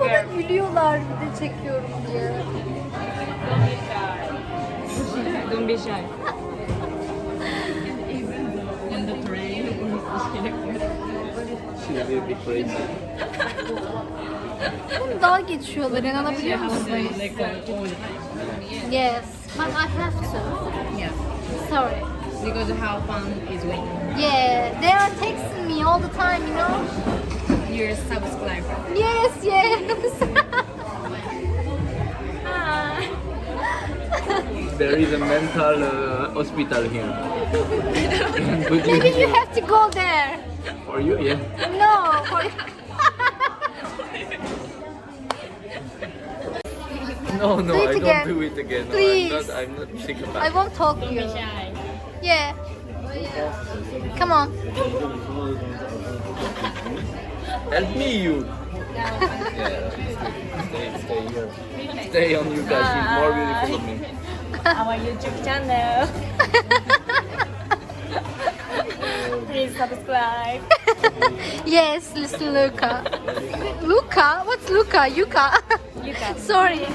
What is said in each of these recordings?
Bana gülüyorlar bir de çekiyorum diye. Don't be shy. In the train. She's a little bit crazy. Daha geçiyorlar inanabiliyor musun? like all the time. Yes, but I have to. Yeah. Sorry. Because how fun is when Yeah, they are texting me all the time, you know? you're a subscriber. Yes, yes. There is a mental uh, hospital here. Maybe you, you have to go there. for you, yeah. No, for No, no, Do I again. don't do it again. No, Please. I'm not. I'm not sick of I won't talk to you. Yeah. Come on. Help me, you. yeah, stay, stay here. Stay on you guys. She's more beautiful than me. Our YouTube channel. Please subscribe. Yes, listen Luca. Luca? What's Luca? Yuka. Yuka. Sorry.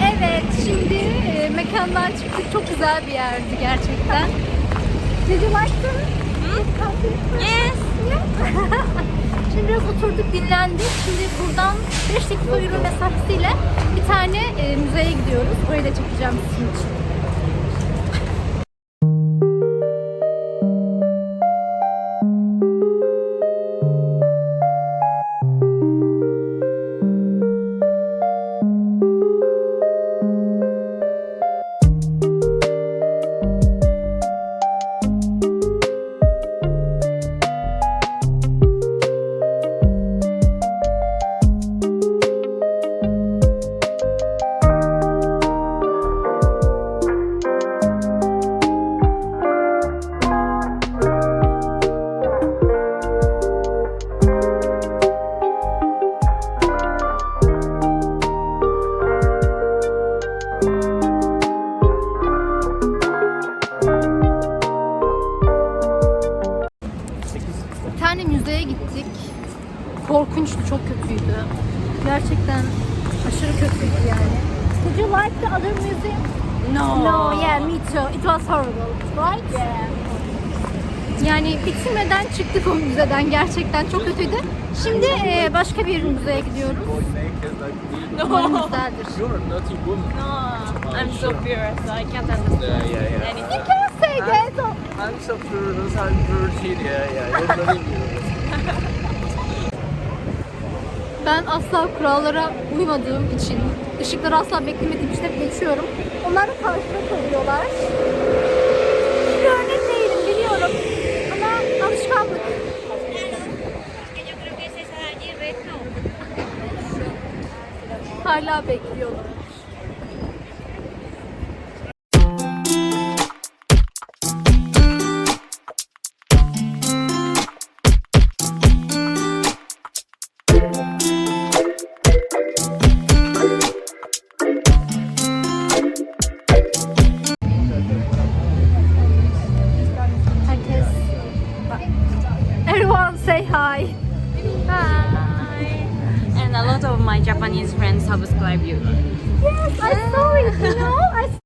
evet, şimdi mekandan çıktık. Çok güzel bir yerdi gerçekten. Did you like the Yes. şimdi biraz oturduk, dinlendik. Şimdi buradan 5 dakika yürüme mesafesiyle bir tane e, müzeye gidiyoruz. Orayı da çekeceğim sizin için. Gerçekten aşırı kötüydü yani. Did you like the other museum? No. No, yeah, me too. It was horrible, right? Yeah. Yani bitirmeden çıktık o müzeden. Gerçekten çok kötüydü. Şimdi e, başka bir müzeye gidiyoruz. Umarım güzeldir. You're a naughty woman. No. I'm so pure, so I can't understand Yeah, yeah, yeah. anything. You can say that. I'm so curious, I'm virgin. Yeah, yeah. You're not in Ben asla kurallara uymadığım için, ışıkları asla beklemediğim için hep geçiyorum. Onlar da karşıma kalıyorlar. Bir örnek değilim biliyorum ama alışkanlık. Hala bekliyorlar. Friends subscribe you. Yes, I saw it, you know? I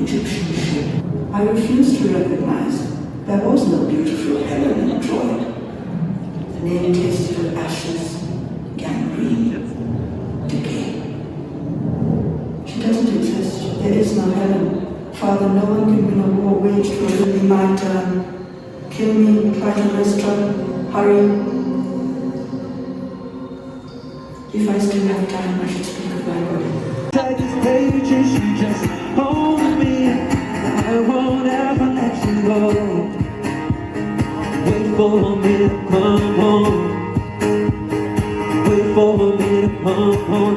I refuse to recognize there was no beautiful Helen of Troy. The name tasted of ashes, gangrene, decay. She doesn't exist. There is no Helen. Father, no one can win a war waged for only my turn. Kill me, Clytemnestra. Hurry. If I still have time, I should speak of my body. I you go. Wait for me to come home. Wait for me to come home.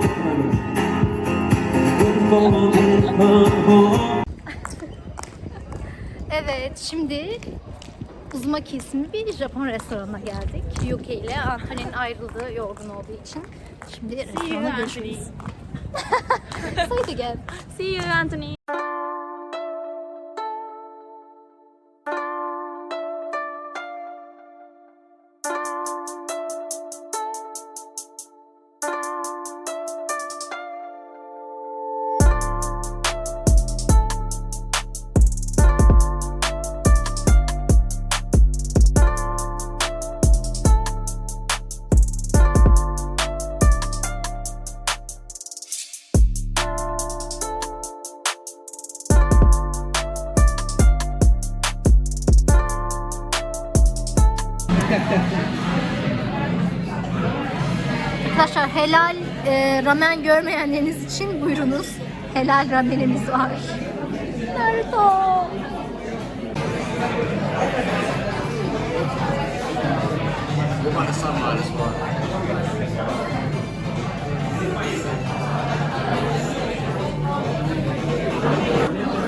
Wait for me to come home. Evet, şimdi Uzumaki isimli bir Japon restoranına geldik. Yuki ile Anthony'nin ayrıldığı yorgun olduğu için. Şimdi restorana görüşürüz. Say it again. See you, Anthony. Arkadaşlar helal e, ramen görmeyenleriniz için buyurunuz. Helal ramenimiz var. As well.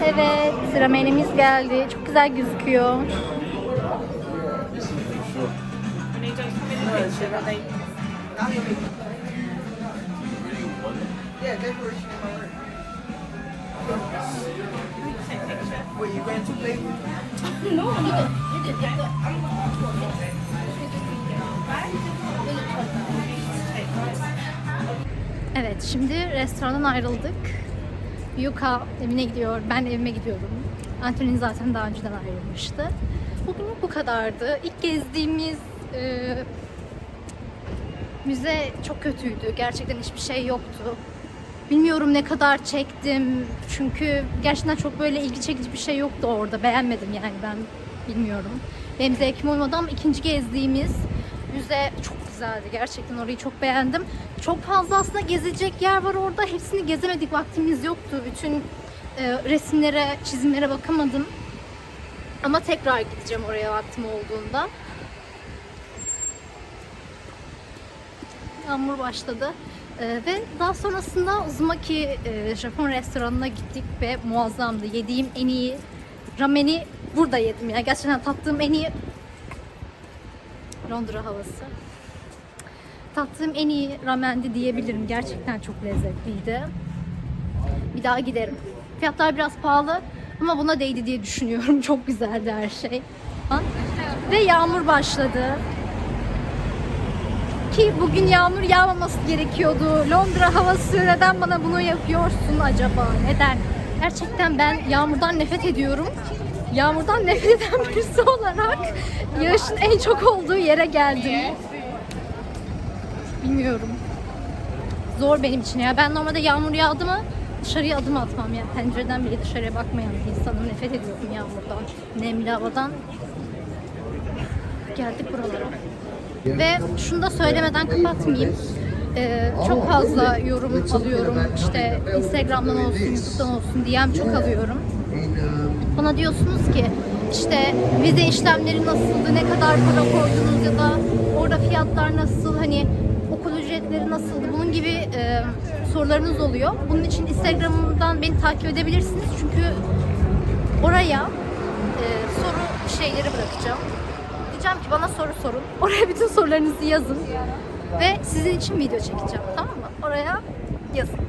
Evet, ramenimiz geldi. Çok güzel gözüküyor. Evet, şimdi restorandan ayrıldık. Yuka evine gidiyor, ben evime gidiyorum. Anthony zaten daha önceden ayrılmıştı. Bugün bu kadardı. İlk gezdiğimiz e, müze çok kötüydü. Gerçekten hiçbir şey yoktu. Bilmiyorum ne kadar çektim. Çünkü gerçekten çok böyle ilgi çekici bir şey yoktu orada. Beğenmedim yani ben bilmiyorum. Benim zevkim olmadı ama ikinci gezdiğimiz müze çok güzeldi. Gerçekten orayı çok beğendim. Çok fazla aslında gezilecek yer var orada. Hepsini gezemedik. Vaktimiz yoktu. Bütün e, resimlere, çizimlere bakamadım. Ama tekrar gideceğim oraya vaktim olduğunda. Yağmur başladı. Ee, ve daha sonrasında Uzumaki e, Japon restoranına gittik ve muazzamdı. Yediğim en iyi rameni burada yedim. Yani gerçekten tattığım en iyi Londra havası. Tattığım en iyi ramendi diyebilirim. Gerçekten çok lezzetliydi. Bir daha giderim. Fiyatlar biraz pahalı ama buna değdi diye düşünüyorum. Çok güzeldi her şey. Ve yağmur başladı ki bugün yağmur yağmaması gerekiyordu. Londra havası neden bana bunu yapıyorsun acaba? Neden? Gerçekten ben yağmurdan nefret ediyorum. Yağmurdan nefret eden birisi olarak yağışın en çok olduğu yere geldim. Bilmiyorum. Zor benim için ya. Ben normalde yağmur yağdı mı dışarıya adım atmam ya. Pencereden bile dışarıya bakmayan bir insanım. Nefret ediyorum yağmurdan. Nemli havadan. Geldik buralara. Ve şunu da söylemeden kapatmayayım. Ee, çok fazla yorum alıyorum. İşte Instagram'dan olsun, YouTube'dan olsun DM çok alıyorum. Bana diyorsunuz ki işte vize işlemleri nasıldı, ne kadar para koydunuz ya da orada fiyatlar nasıl, hani okul ücretleri nasıldı, bunun gibi e, sorularınız oluyor. Bunun için Instagram'dan beni takip edebilirsiniz çünkü oraya e, soru şeyleri bırakacağım. Diyeceğim ki bana soru sorun. Oraya bütün sorularınızı yazın. Ve sizin için video çekeceğim. Tamam mı? Oraya yazın.